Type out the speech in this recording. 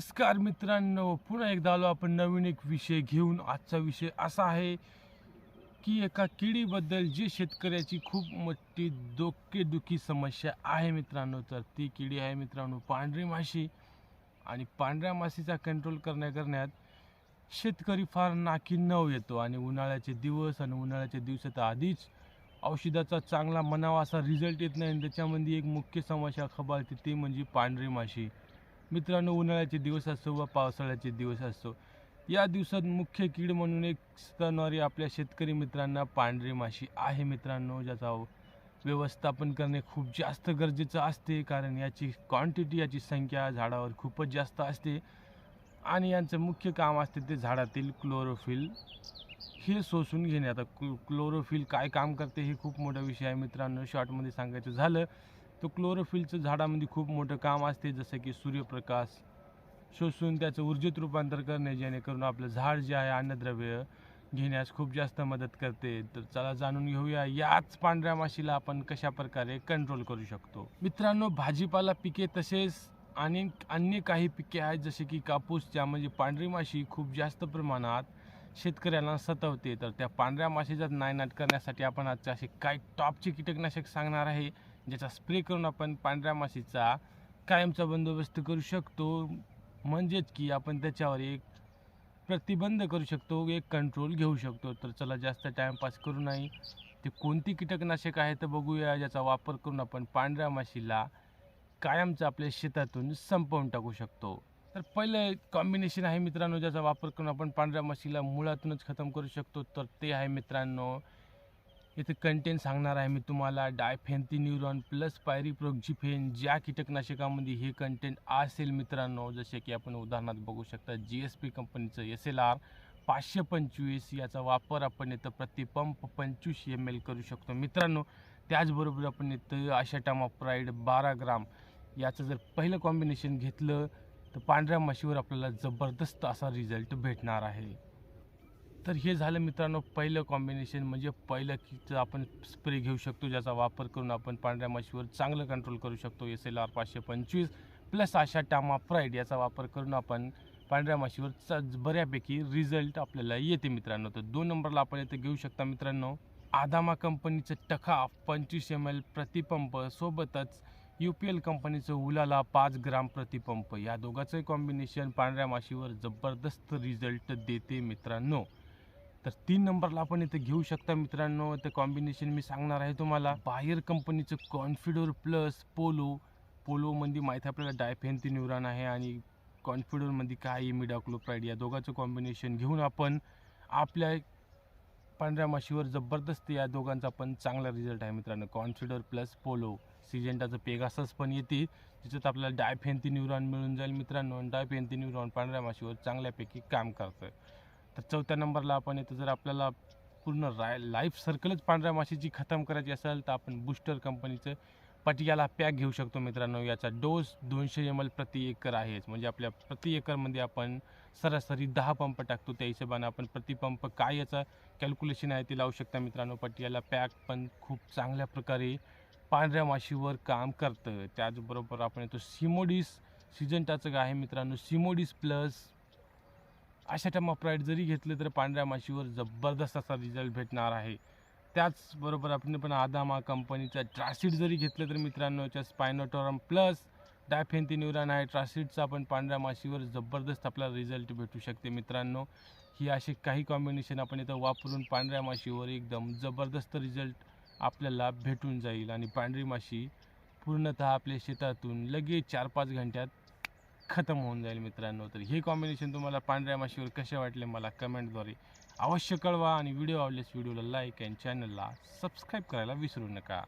नमस्कार मित्रांनो पुन्हा एकदा आलो आपण नवीन एक विषय घेऊन. आजचा विषय असा आहे की एका किडीबद्दल जी शेतकऱ्याची खूप मोठी डोकेदुखी समस्या आहे मित्रांनो तर ती किडी आहे मित्रांनो पांढरी माशी. आणि पांढऱ्या माशीचा कंट्रोल करण्या करण्यात शेतकरी फार नाकी नव येतो. आणि उन्हाळ्याचे दिवस आणि उन्हाळ्याच्या दिवसात आधीच औषधाचा चांगला म्हणावा असा रिझल्ट येत नाही. आणि त्याच्यामध्ये एक मुख्य समस्या खबाळते ती म्हणजे पांढरी माशी. मित्रांनो उन्हाळ्याचे दिवस असो व पावसाळ्याचे दिवस असो या दिवसात मुख्य कीड म्हणून एक स्तनवारी आपल्या शेतकरी मित्रांना पांढरी माशी आहे मित्रांनो ज्याचा व्यवस्थापन करणे खूप जास्त गरजेचं असते कारण याची क्वांटिटी याची संख्या झाडावर खूपच जास्त असते. आणि यांचं मुख्य काम असते ते झाडातील क्लोरोफिल हे शोषून घेणे. आता क्लो क्लोरोफिल काय काम करते हे खूप मोठा विषय आहे मित्रांनो. शॉर्टमध्ये सांगायचं झालं तर क्लोरोफिलचं झाडामध्ये खूप मोठं काम असते जसं की सूर्यप्रकाश. शोषून त्याचं ऊर्जेत रूपांतर करणे जेणेकरून आपलं झाड जे आहे अन्नद्रव्य घेण्यास खूप जास्त मदत करते. तर चला जाणून घेऊया याच पांढऱ्या माशीला आपण कशा प्रकारे कंट्रोल करू शकतो? मित्रांनो भाजीपाला पिके तसेच आणि अन्य काही पिके आहेत जसे की कापूस ज्यामध्ये म्हणजे पांढरी माशी खूप जास्त प्रमाणात शेतकऱ्यांना सतवते. तर त्या पांढऱ्या माशीचा नायनाट करण्यासाठी आपण आजच्या असे काही टॉपचे कीटकनाशक सांगणार आहे ज्याचा स्प्रे करून आपण पांढऱ्या माशीचा कायमचा बंदोबस्त करू शकतो. म्हणजेच की आपण त्याच्यावर एक प्रतिबंध करू शकतो एक कंट्रोल घेऊ शकतो. तर चला जास्त टाईमपास करू नाही. ते कोणती कीटकनाशक आहे तर बघूया ज्याचा वापर करून आपण पांढऱ्या माशीला कायमचं आपल्या शेतातून संपवून टाकू शकतो. तर पहिलं कॉम्बिनेशन आहे मित्रांनो ज्याचा वापर करून आपण पांढऱ्या माशीला मुळातूनच खतम करू शकतो. तर ते आहे मित्रांनो इथे कंटेंट सांगणार आहे मी तुम्हाला. डायफेन्थिन्युरॉन प्लस पायरीप्रोक्झिफेन ज्या कीटकनाशकामध्ये हे कंटेंट असेल मित्रांनो जसे की आपण उदाहरणार्थ बघू शकता जी एस पी कंपनीचं एस एल आर पाचशे पंचवीस याचा वापर आपण इथं प्रतिपंप पंचवीस एम एल करू शकतो. मित्रांनो त्याचबरोबर आपण इथं आशाटामाप्राईड बारा ग्राम याचं जर पहिलं कॉम्बिनेशन घेतलं तर पांढऱ्या माशीवर आपल्याला जबरदस्त असा रिझल्ट भेटणार आहे. तर हे झालं मित्रांनो पहिलं कॉम्बिनेशन म्हणजे पहिलं कीचं आपण स्प्रे घेऊ शकतो ज्याचा वापर करून आपण पांढऱ्या माशीवर चांगलं कंट्रोल करू शकतो. एस एल आर पाचशे पंचवीस प्लस आशा टामा प्राईड याचा वापर करून आपण पांढऱ्या माशीवर च बऱ्यापैकी रिझल्ट आपल्याला येते मित्रांनो. तर दोन नंबरला आपण इथे घेऊ शकता मित्रांनो. आदामा कंपनीचं टखा पंचवीस एम एल प्रतिपंप सोबतच यू पी एल कंपनीचं उलाला पाच ग्राम प्रतिपंप. या दोघांचं कॉम्बिनेशन पांढऱ्या माशीवर जबरदस्त रिझल्ट देते मित्रांनो. तर तीन नंबरला आपण इथे घेऊ शकता मित्रांनो. ते कॉम्बिनेशन मी सांगणार आहे तुम्हाला. बाहेर कंपनीचं कॉन्फिडोर प्लस पोलो पोलोमध्ये माहीत आहे आपल्याला डायफेन्थिन्युरान आहे आणि कॉन्फिडोरमध्ये काय मिडाक्लोप्राईड या दोघांचं कॉम्बिनेशन घेऊन आपण आपल्या पांढऱ्या माशीवर जबरदस्त या दोघांचा पण चांगला रिझल्ट आहे मित्रांनो. कॉन्फिडोर प्लस पोलो सिजेंटाचं पेगासस पण येते. त्याच्यात आपल्याला डायफेन्थिन्युरॉन मिळून जाईल मित्रांनो. आणि डायफेन्थिन्युरॉन पांढऱ्या माशीवर चांगल्यापैकी काम करतं आहे चौथ्या नंबरला आपण येतं. जर आपल्याला पूर्ण राय लाईफ सर्कलच पांढऱ्या माशीची खतम करायची असेल तर आपण बुस्टर कंपनीचं पटियाला पॅक घेऊ शकतो मित्रांनो. याचा डोस दोनशे एम एल प्रति एकर आहेच. म्हणजे आपल्या प्रति एकरमध्ये आपण सरासरी दहा पंप टाकतो. त्या हिशोबाने आपण प्रति पंप काय याचा कॅल्क्युलेशन आहे ते लावू शकता मित्रांनो. पटियाला पॅक पण खूप चांगल्या प्रकारे पांढऱ्या माशीवर काम करतं. त्याचबरोबर आपण येतो. सिमोडीस सिजंटाचं काय आहे मित्रांनो. सिमोडीस प्लस अशा टमाप्राईड जरी घेतलं तर पांढऱ्या माशीवर जबरदस्त असा रिझल्ट भेटणार आहे. त्याचबरोबर आपण पण आदामा कंपनीचा ट्रासिड जरी घेतलं तर मित्रांनो याच्या स्पायनोटोरम प्लस डायफेन्थिन्युरान आहे ट्रासिडचा आपण पांढऱ्या माशीवर जबरदस्त आपल्याला रिझल्ट भेटू शकते मित्रांनो. ही अशी काही कॉम्बिनेशन आपण इथं वापरून पांढऱ्या माशीवर एकदम जबरदस्त रिझल्ट आपल्याला भेटून जाईल. आणि पांढरी माशी पूर्णतः आपल्या शेतातून लगेच चार पाच घंट्यात खतम होऊन जाईल मित्रांनो. तर हे कॉम्बिनेशन तुम्हाला पांढऱ्या माशीवर कसे वाटले मला कमेंटद्वारे अवश्य कळवा आणि व्हिडिओ आवडल्यास व्हिडिओला लाईक आणि चॅनलला सबस्क्राईब करायला विसरू नका.